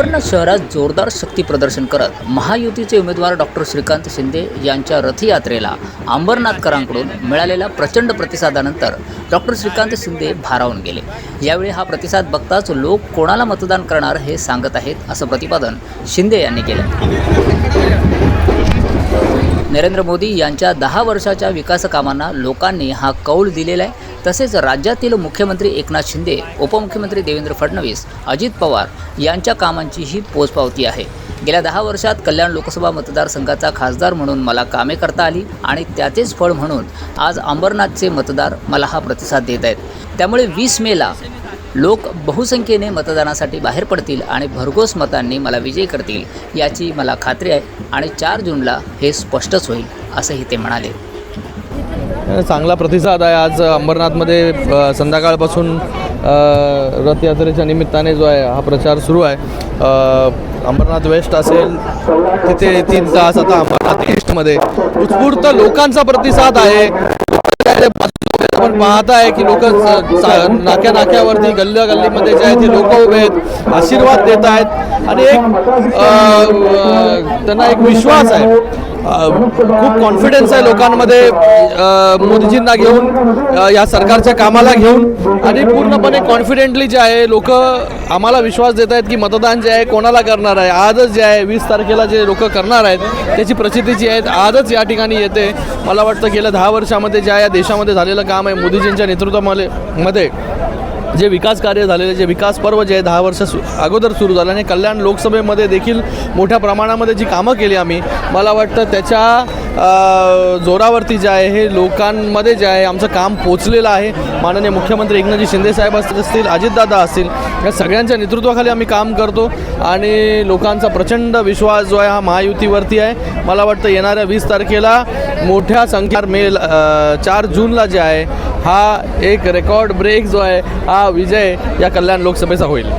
शहरात जोरदार शक्ती प्रदर्शन करत महायुतीचे उमेदवार डॉक्टर श्रीकांत शिंदे यांच्या रथयात्रेला अंबरनाथकरांकडून मिळालेल्या प्रचंड प्रतिसादानंतर डॉक्टर श्रीकांत शिंदे भारावून गेले. यावेळी हा प्रतिसाद बघताच लोक कोणाला मतदान करणार हे सांगत आहेत असं प्रतिपादन शिंदे यांनी केलं. नरेंद्र मोदी यांच्या दहा वर्षाच्या विकासकामांना लोकांनी हा कौल दिलेला आहे. तसेच राज्यातील मुख्यमंत्री एकनाथ शिंदे उपमुख्यमंत्री देवेंद्र फडणवीस अजित पवार यांच्या कामांचीही पोचपावती आहे. गेल्या दहा वर्षात कल्याण लोकसभा मतदारसंघाचा खासदार म्हणून मला कामे करता आली आणि त्याचेच फळ म्हणून आज अंबरनाथचे मतदार मला हा प्रतिसाद देत आहेत. त्यामुळे वीस मेला लोक बहुसंख्येने मतदानासाठी बाहेर पडतील आणि भरघोस मतांनी मला विजयी करतील याची मला खात्री आहे आणि चार जूनला हे स्पष्टच होईल असंही ते म्हणाले. चांगला प्रतिसाद आहे. आज अंबरनाथमध्ये संध्याकाळपासून रथयात्रेच्या निमित्ताने जो आहे हा प्रचार सुरू आहे. अंबरनाथ वेस्ट असेल तिथे तीन तास आता अंबरनाथ ईस्टमध्ये उत्स्फूर्त लोकांचा प्रतिसाद आहे. आपण पाहत आहे की लोक नाक्या नाक्यावरती गल्ल्या गल्लीमध्ये जे आहे ते लोक उभे आहेत आशीर्वाद देत आहेत. आणि एक त्यांना एक विश्वास आहे. खूप कॉन्फिडन्स आहे लोकांमध्ये मोदीजींना घेऊन या सरकारच्या कामाला घेऊन. आणि पूर्णपणे कॉन्फिडेंटली जे आहे लोक आम्हाला विश्वास देत आहेत की मतदान जे आहे कोणाला करणार आहे? आजच जे आहे वीस तारखेला जे लोक करणार आहेत त्याची प्रसिद्धी जी आहे आजच या ठिकाणी येते. मला वाटतं गेल्या दहा वर्षामध्ये ज्या या देशामध्ये झालेलं काम आहे मोदीजींच्या नेतृत्वामध्ये मध्ये जे विकास कार्य झालेले जे विकास पर्व जे आहे दहा वर्ष सु अगोदर सुरू झालं आणि कल्याण लोकसभेमध्ये देखील मोठ्या प्रमाणामध्ये जी कामं केली आम्ही मला वाटतं त्याच्या जोरावरती जे आहे हे लोकांमध्ये जे आहे आमचं काम पोचलेलं आहे. माननीय मुख्यमंत्री एकनाथजी शिंदेसाहेब असतील अजितदादा असतील या सगळ्यांच्या नेतृत्वाखाली आम्ही काम करतो आणि लोकांचा प्रचंड विश्वास जो आहे हा महायुतीवरती आहे. मला वाटतं येणाऱ्या वीस तारखेला मोठ्या संख्या मेल चार जूनला जे आहे हा एक रेकॉर्ड ब्रेक जो आहे हा विजय या कल्याण लोकसभेचा होईल.